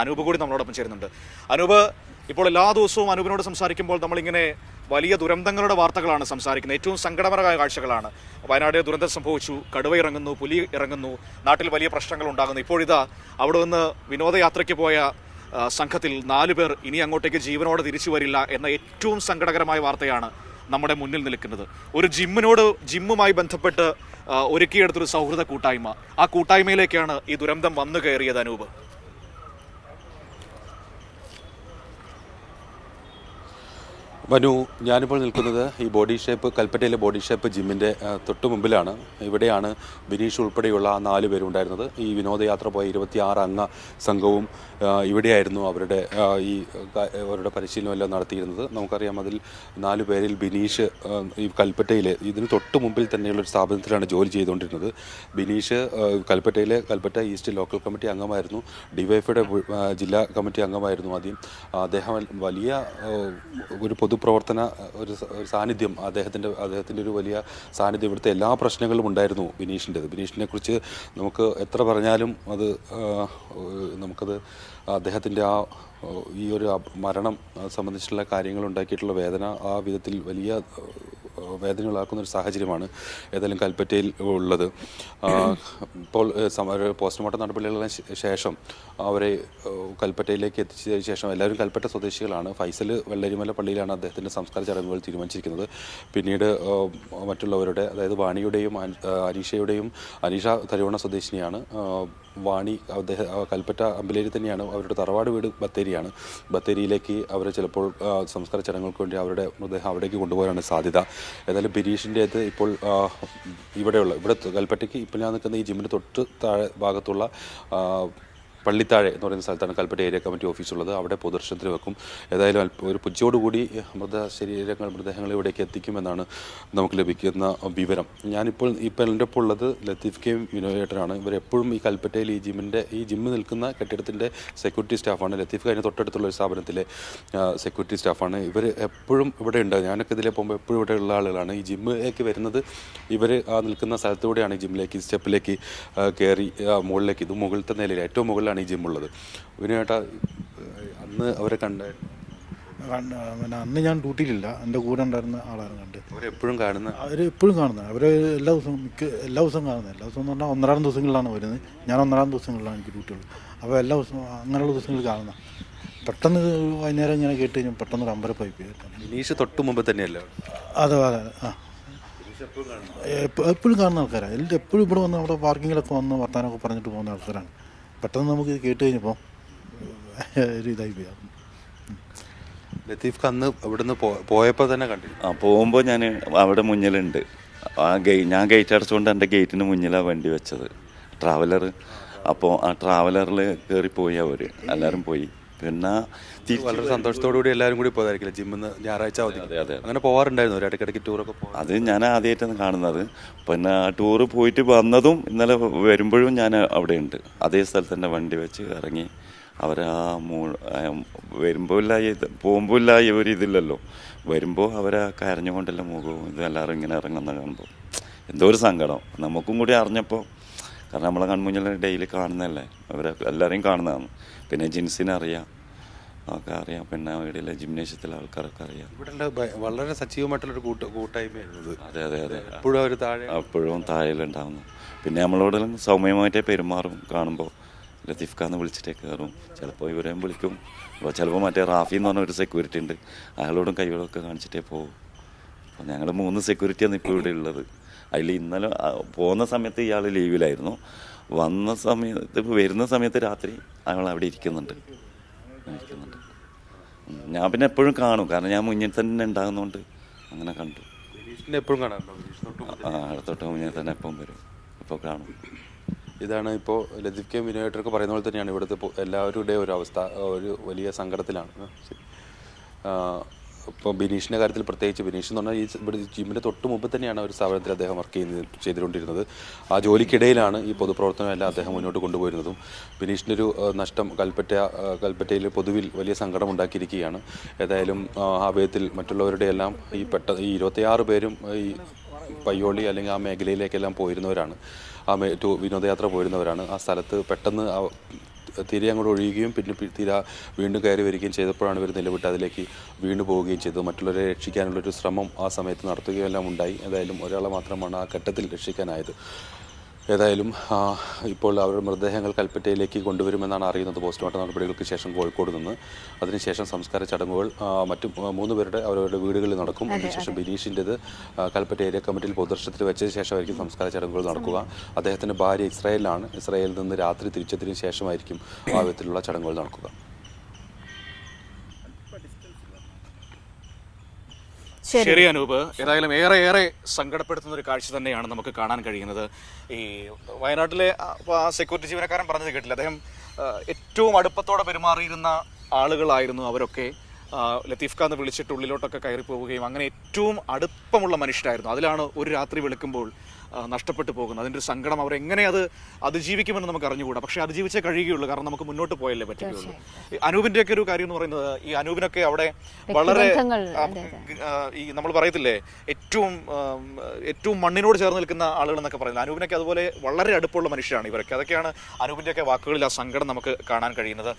അനൂപ് കൂടി നമ്മളോടൊപ്പം ചേരുന്നുണ്ട്. അനൂപ് ഇപ്പോൾ എല്ലാ ദിവസവും അനൂപിനോട് സംസാരിക്കുമ്പോൾ നമ്മളിങ്ങനെ വലിയ ദുരന്തങ്ങളുടെ വാർത്തകളാണ് സംസാരിക്കുന്നത്. ഏറ്റവും സങ്കടപരമായ കാഴ്ചകളാണ്. വയനാട് ദുരന്തം സംഭവിച്ചു കടുവ ഇറങ്ങുന്നു പുലി ഇറങ്ങുന്നു നാട്ടിൽ വലിയ പ്രശ്നങ്ങൾ ഉണ്ടാകുന്നു. ഇപ്പോഴിതാ അവിടെ നിന്ന് വിനോദയാത്രയ്ക്ക് പോയ സംഘത്തിൽ നാലു പേർ ഇനി അങ്ങോട്ടേക്ക് ജീവനോടെ തിരിച്ചു വരില്ല എന്ന ഏറ്റവും സങ്കടകരമായ വാർത്തയാണ് നമ്മുടെ മുന്നിൽ നിൽക്കുന്നത്. ഒരു ജിമ്മിനോട് ജിമ്മുമായി ബന്ധപ്പെട്ട് ഒരുക്കിയെടുത്തൊരു സൗഹൃദ കൂട്ടായ്മ. ആ കൂട്ടായ്മയിലേക്കാണ് ഈ ദുരന്തം വന്നു കയറിയത് അനൂപ്. മനു ഞാനിപ്പോൾ നിൽക്കുന്നത് ഈ ബോഡി ഷേപ്പ് കൽപ്പറ്റയിലെ ബോഡി ഷേപ്പ് ജിമ്മിന്റെ തൊട്ട് മുമ്പിലാണ്. ഇവിടെയാണ് ബിനീഷ് ഉൾപ്പെടെയുള്ള ആ നാല് പേരുണ്ടായിരുന്നത്. ഈ വിനോദയാത്ര പോയ ഇരുപത്തിയാറ് അംഗ സംഘവും ഇവിടെയായിരുന്നു അവരുടെ ഈ അവരുടെ പരിശീലനം എല്ലാം നടത്തിയിരുന്നത്. നമുക്കറിയാം അതിൽ നാല് പേരിൽ ബിനീഷ് ഈ കൽപ്പറ്റയിലെ ഇതിന് തൊട്ട് മുമ്പിൽ തന്നെയുള്ള ഒരു സ്ഥാപനത്തിലാണ് ജോലി ചെയ്തുകൊണ്ടിരുന്നത്. ബിനീഷ് കൽപ്പറ്റയിലെ കൽപ്പറ്റ ഈസ്റ്റ് ലോക്കൽ കമ്മിറ്റി അംഗമായിരുന്നു. ഡിവൈഫയുടെ ജില്ലാ കമ്മിറ്റി അംഗമായിരുന്നു ആദ്യം. അദ്ദേഹം വലിയ ഒരു ഒരു പൊതുപ്രവർത്തന ഒരു സാന്നിധ്യം അദ്ദേഹത്തിന്റെ അദ്ദേഹത്തിന്റെ ഒരു വലിയ സാന്നിധ്യം ഇവിടുത്തെ എല്ലാ പ്രശ്നങ്ങളും ഉണ്ടായിരുന്നു ബിനീഷിന്റെത് ബിനീഷിനെ കുറിച്ച് നമുക്ക് എത്ര പറഞ്ഞാലും അത് നമുക്കത് അദ്ദേഹത്തിന്റെ ആ ഈ ഒരു മരണം സംബന്ധിച്ചുള്ള കാര്യങ്ങൾ ഉണ്ടാക്കിയിട്ടുള്ള വേദന ആ വിധത്തിൽ വലിയ വേദനയുള്ളാക്കുന്ന ഒരു സാഹചര്യമാണ് ഏതായാലും കൽപ്പറ്റയിൽ ഉള്ളത്. ഇപ്പോൾ പോസ്റ്റ്മോർട്ടം നടപടികളുടെ ശേഷം അവരെ കൽപ്പറ്റയിലേക്ക് എത്തിച്ചതിന് ശേഷം എല്ലാവരും കൽപ്പറ്റ സ്വദേശികളാണ്. ഫൈസൽ വെള്ളരിമല പള്ളിയിലാണ് അദ്ദേഹത്തിന്റെ സംസ്കാര ചടങ്ങുകൾ തീരുമാനിച്ചിരിക്കുന്നത്. പിന്നീട് മറ്റുള്ളവരുടെ അതായത് വാണിയുടെയും അനീഷയുടെയും അനീഷ തരുവണ സ്വദേശിനിയാണ് വാണി അദ്ദേഹം കൽപ്പറ്റ അമ്പലേരി തന്നെയാണ് അവരുടെ തറവാട് വീട് ബത്തേരിയാണ്. ബത്തേരിയിലേക്ക് അവർ ചിലപ്പോൾ സംസ്കാര ചടങ്ങുകൾക്ക് വേണ്ടി അവരുടെ മൃതദേഹം അവിടേക്ക് കൊണ്ടുപോകാനാണ് സാധ്യത. ഏതായാലും അത് ഇപ്പോൾ ഇവിടെയുള്ള ഇവിടെ കൽപ്പറ്റയ്ക്ക് ഇപ്പോൾ ഞാൻ നിൽക്കുന്ന ഈ ജിമ്മിന് തൊട്ട് താഴെ ഭാഗത്തുള്ള പള്ളിത്താഴെ എന്ന് പറയുന്ന സ്ഥലത്താണ് കൽപ്പറ്റ ഏരിയ കമ്മിറ്റി ഓഫീസ് ഉള്ളത്. അവിടെ പൊതുദർശനത്തിന് വെക്കും. ഏതായാലും ഒരു പുച്ചയോടുകൂടി മൃത ശരീരങ്ങൾ മൃതദേഹങ്ങൾ ഇവിടേക്ക് എത്തിക്കുമെന്നാണ് നമുക്ക് ലഭിക്കുന്ന വിവരം. ഞാനിപ്പോൾ ഇപ്പോൾ എന്റെ ഒപ്പം ഉള്ളത് ലത്തീഫ് കെയും വിനോദേട്ടനാണ് ഇവരെപ്പോഴും ഈ കൽപ്പറ്റയിൽ ഈ ജിമ്മിന്റെ ഈ ജിമ്മ് നിൽക്കുന്ന കെട്ടിടത്തിന്റെ സെക്യൂരിറ്റി സ്റ്റാഫാണ്. ലത്തീഫ് കഴിഞ്ഞ തൊട്ടടുത്തുള്ള ഒരു സ്ഥാപനത്തിലെ സെക്യൂരിറ്റി സ്റ്റാഫാണ്. ഇവർ എപ്പോഴും ഇവിടെ ഉണ്ട്. ഞാനൊക്കെ ഇതിലെ പോകുമ്പോൾ എപ്പോഴും ഇവിടെ ഉള്ള ആളുകളാണ്. ഈ ജിമ്മിലേക്ക് വരുന്നത് ഇവർ ആ നിൽക്കുന്ന സ്ഥലത്തൂടെയാണ് ഈ ജിമ്മിലേക്ക് സ്റ്റെപ്പിലേക്ക് കയറി മുകളിലേക്ക്. ഇത് മുകളിലത്തെ നിലയിൽ ഏറ്റവും മുകളിലാണ് ഈ ജിമ്മുള്ളത് വിനോദേട്ട അന്ന് അവരെ കണ്ടായിരുന്നു കണ്ട- പിന്നെ അന്ന് ഞാൻ ഡ്യൂട്ടിയിലില്ല. എന്റെ കൂടെ ഉണ്ടായിരുന്ന ആളാണ് കണ്ട് അവരെപ്പോഴും കാണുന്ന അവർ എപ്പോഴും കാണുന്നത്. അവർ എല്ലാ ദിവസവും മിക്ക എല്ലാ ദിവസവും കാണുന്നത്. എല്ലാ ദിവസവും എന്ന് പറഞ്ഞാൽ ഒന്നരാം ദിവസങ്ങളിലാണ് വരുന്നത്. ഞാൻ ഒന്നരാം ദിവസങ്ങളിലാണ് എനിക്ക് ഡ്യൂട്ടിയുള്ളത് അപ്പോൾ എല്ലാ ദിവസവും അങ്ങനെയുള്ള ദിവസങ്ങളിൽ കാണുന്ന പെട്ടെന്ന് വൈകുന്നേരം ഇങ്ങനെ കേട്ട് കഴിഞ്ഞാൽ പെട്ടെന്ന് ഒരു അമ്പരപ്പായി. ബിനീഷ് തൊട്ട് മുമ്പ് തന്നെയല്ലേ? അതെ അതെ ആ. എപ്പ- എപ്പോഴും കാണുന്ന ആൾക്കാരാണ്. എല്ലാം എപ്പോഴും ഇവിടെ വന്ന് അവിടെ പാർക്കിങ്ങിലൊക്കെ വന്ന് വർത്താനമൊക്കെ പറഞ്ഞിട്ട് പോകുന്ന ആൾക്കാരാണ്. പെട്ടെന്ന് നമുക്ക് ഇത് കേട്ട് കഴിഞ്ഞപ്പോൾ ഒരു ഇതായി പോയി. ലത്തീഫ് അന്ന് ഇവിടുന്ന് പോയപ്പോൾ തന്നെ കണ്ടു ആ പോകുമ്പോൾ ഞാൻ അവിടെ മുന്നിലുണ്ട്. ആ ഗേ ഞാൻ ഗേറ്റ് അടച്ചുകൊണ്ട് എന്റെ ഗേറ്റിന് മുന്നിലാണ് വണ്ടി വെച്ചത്. ട്രാവലർ അപ്പോൾ ആ ട്രാവലറിൽ കയറിപ്പോയി അവർ എല്ലാവരും പോയി. പിന്നെ വളരെ സന്തോഷത്തോടു കൂടി എല്ലാവരും കൂടി പോയതായിരിക്കില്ല? ജിമ്മിന്ന് ഞായറാഴ്ച അവധി. അങ്ങനെ പോവാറുണ്ടായിരുന്നു. ഒരു ഇടയ്ക്കിടയ്ക്ക് ടൂറൊക്കെ പോകും അത് ഞാൻ ആദ്യമായിട്ടാണ് കാണുന്നത്. പിന്നെ ടൂർ പോയിട്ട് വന്നതും ഇന്നലെ വരുമ്പോഴും ഞാൻ അവിടെ ഉണ്ട് അതേ സ്ഥലത്ത് തന്നെ വണ്ടി വെച്ച് ഇറങ്ങി അവർ ആ മൂ വരുമ്പോൾ ഇല്ല ഇത് പോകുമ്പോൾ ഇല്ല ഈ ഒരു ഇതില്ലല്ലോ. വരുമ്പോൾ അവരെ കരഞ്ഞുകൊണ്ടല്ല മുഖവും ഇതെല്ലാവരും ഇങ്ങനെ ഇറങ്ങുന്ന കാണുമ്പോൾ എന്തോ ഒരു സങ്കടം. നമുക്കും കൂടി അറിഞ്ഞപ്പോൾ കാരണം നമ്മളെ കൺമുന്നിൽ ഡെയിലി കാണുന്നതല്ലേ? അവരെ എല്ലാവരെയും കാണുന്നതാണ്. പിന്നെ ജിൻസിനെ അറിയാം. ഒക്കെ അറിയാം. പിന്നെ ഇവിടെയുള്ള ജിംനേഷ്യത്തിലെ ആൾക്കാരൊക്കെ അറിയാം. ഇവിടെ വളരെ സജീവമായിട്ടുള്ളൊരു കൂട്ട കൂട്ടായ്മയായിരുന്നു ഇത് അതെ അതെ അതെ. എപ്പോഴും അവർ താഴെ അപ്പോഴും താഴെയുണ്ടാവുന്നു പിന്നെ നമ്മളോടെല്ലാം സൗമ്യമായിട്ടേ പെരുമാറും. കാണുമ്പോൾ ലത്തീഫ് ഖാന്ന് വിളിച്ചിട്ടേ കയറും ചിലപ്പോൾ ഇവരെയും വിളിക്കും. അപ്പോൾ ചിലപ്പോൾ മറ്റേ റാഫി എന്ന് പറഞ്ഞ ഒരു സെക്യൂരിറ്റി ഉണ്ട്. അയാളോടും കൈകളൊക്കെ കാണിച്ചിട്ടേ പോകും അപ്പോൾ ഞങ്ങൾ മൂന്ന് സെക്യൂരിറ്റിയാണ് ഇപ്പോൾ ഇവിടെ ഉള്ളത്. അതിൽ ഇന്നലെ പോകുന്ന സമയത്ത് ഇയാൾ ലീവിലായിരുന്നു. വന്ന സമയത്ത് ഇപ്പോൾ വരുന്ന സമയത്ത് രാത്രി അയാൾ അവിടെ ഇരിക്കുന്നുണ്ട്. ഇരിക്കുന്നുണ്ട്. ഞാൻ പിന്നെ എപ്പോഴും കാണും. കാരണം ഞാൻ മുന്നിൽ തന്നെ ഉണ്ടാകുന്നതുകൊണ്ട് അങ്ങനെ കണ്ടു. എപ്പോഴും ആ അടുത്തോട്ട് മുന്നിൽ തന്നെ എപ്പം വരും. ഇപ്പോൾ കാണും. ഇതാണ് ഇപ്പോൾ ലതിഫ് കെ വിനോദൊക്കെ പറയുന്ന പോലെ തന്നെയാണ്. ഇവിടുത്തെ എല്ലാവരുടെയും ഒരു അവസ്ഥ ഒരു വലിയ സങ്കടത്തിലാണ്. ഇപ്പോൾ ബിനീഷിന്റെ കാര്യത്തിൽ പ്രത്യേകിച്ച് ബിനീഷ് എന്ന് പറഞ്ഞാൽ ഈ ഇവിടെ ജിമ്മിന്റെ തൊട്ട് മുമ്പ് തന്നെയാണ് ഒരു സ്ഥാപനത്തിൽ അദ്ദേഹം വർക്ക് ചെയ്യുന്നത് ചെയ്തുകൊണ്ടിരുന്നത്. ആ ജോലിക്കിടയിലാണ് ഈ പൊതുപ്രവർത്തനമെല്ലാം അദ്ദേഹം മുന്നോട്ട് കൊണ്ടുപോയിരുന്നതും. ബിനീഷിന്റെ ഒരു നഷ്ടം കൽപ്പറ്റ കൽപ്പറ്റയിൽ പൊതുവിൽ വലിയ സങ്കടം ഉണ്ടാക്കിയിരിക്കുകയാണ്. ഏതായാലും ആ, വിധത്തിൽ മറ്റുള്ളവരുടെ എല്ലാം ഈ പെട്ട ഈ ഇരുപത്തിയാറ് പേരും ഈ പയ്യോളി അല്ലെങ്കിൽ ആ മേഖലയിലേക്കെല്ലാം പോയിരുന്നവരാണ്. ആ വിനോദയാത്ര പോയിരുന്നവരാണ്. ആ സ്ഥലത്ത് പെട്ടെന്ന് തിര അങ്ങോട്ട് ഒഴിയുകയും പിന്നെ തീര വീണ്ടും കയറി വരികയും ചെയ്തപ്പോഴാണ് ഇവർ നിലവിട്ട് അതിലേക്ക് വീണ്ടു പോവുകയും ചെയ്തത്. മറ്റുള്ളവരെ രക്ഷിക്കാനുള്ളൊരു ശ്രമം ആ സമയത്ത് നടത്തുകയും എല്ലാം ഉണ്ടായി. ഏതായാലും ഒരാളെ മാത്രമാണ് ആ ഘട്ടത്തിൽ രക്ഷിക്കാനായത്. ഏതായാലും ഇപ്പോൾ അവരുടെ മൃതദേഹങ്ങൾ കൽപ്പറ്റയിലേക്ക് കൊണ്ടുവരുമെന്നാണ് അറിയുന്നത്. പോസ്റ്റ്മോർട്ടം നടപടികൾക്ക് ശേഷം കോഴിക്കോട് നിന്ന്. അതിനുശേഷം സംസ്കാര ചടങ്ങുകൾ മറ്റു മൂന്ന് പേരുടെ അവരവരുടെ വീടുകളിൽ നടക്കും. അതിനുശേഷം ബിനീഷിന്റെത് കൽപ്പറ്റ ഏരിയ കമ്മിറ്റിയിൽ പൊതുദർശനത്തിൽ വെച്ചതിന് ശേഷമായിരിക്കും സംസ്കാര ചടങ്ങുകൾ നടക്കുക. അദ്ദേഹത്തിന്റെ ഭാര്യ ഇസ്രായേലിലാണ്. ഇസ്രായേലിൽ നിന്ന് രാത്രി തിരിച്ചതിന് ശേഷമായിരിക്കും ആ വിധത്തിലുള്ള ചടങ്ങുകൾ നടക്കുക. ശരി. അനൂപ്. ഏതായാലും ഏറെ ഏറെ സങ്കടപ്പെടുത്തുന്ന ഒരു കാഴ്ച തന്നെയാണ് നമുക്ക് കാണാൻ കഴിയുന്നത്. ഈ വയനാട്ടിലെ സെക്യൂരിറ്റി ജീവനക്കാരൻ പറഞ്ഞത് കേട്ടില്ല. അദ്ദേഹം ഏറ്റവും അടുപ്പത്തോടെ പെരുമാറിയിരുന്ന ആളുകളായിരുന്നു അവരൊക്കെ. ലത്തീഫ് ഖാന്ന് വിളിച്ചിട്ട് ഉള്ളിലോട്ടൊക്കെ കയറി പോവുകയും അങ്ങനെ ഏറ്റവും അടുപ്പമുള്ള മനുഷ്യരായിരുന്നു. അതിലാണ് ഒരു രാത്രി വിളിക്കുമ്പോൾ നഷ്ടപ്പെട്ടു പോകുന്നത്. അതിന്റെ ഒരു സങ്കടം അവർ എങ്ങനെ അത് അതിജീവിക്കുമെന്ന് നമുക്ക് അറിഞ്ഞുകൂടാ. പക്ഷേ അതിജീവിച്ചേ കഴിയുകയുള്ളൂ. കാരണം നമുക്ക് മുന്നോട്ട് പോയല്ലേ പറ്റുകയുള്ളൂ. ഒക്കെ ഒരു കാര്യം എന്ന് പറയുന്നത് ഈ അനൂപിനൊക്കെ അവിടെ വളരെ ഈ നമ്മൾ പറയത്തില്ലേ ഏറ്റവും ഏറ്റവും മണ്ണിനോട് ചേർന്ന് നിൽക്കുന്ന ആളുകൾ എന്നൊക്കെ പറയുന്നത്. അനൂപിനൊക്കെ അതുപോലെ വളരെ അടുപ്പമുള്ള മനുഷ്യരാണ് ഇവരൊക്കെ. അതൊക്കെയാണ് അനൂപിന്റെ ഒക്കെ വാക്കുകളിൽ ആ സങ്കടം നമുക്ക് കാണാൻ കഴിയുന്നത്.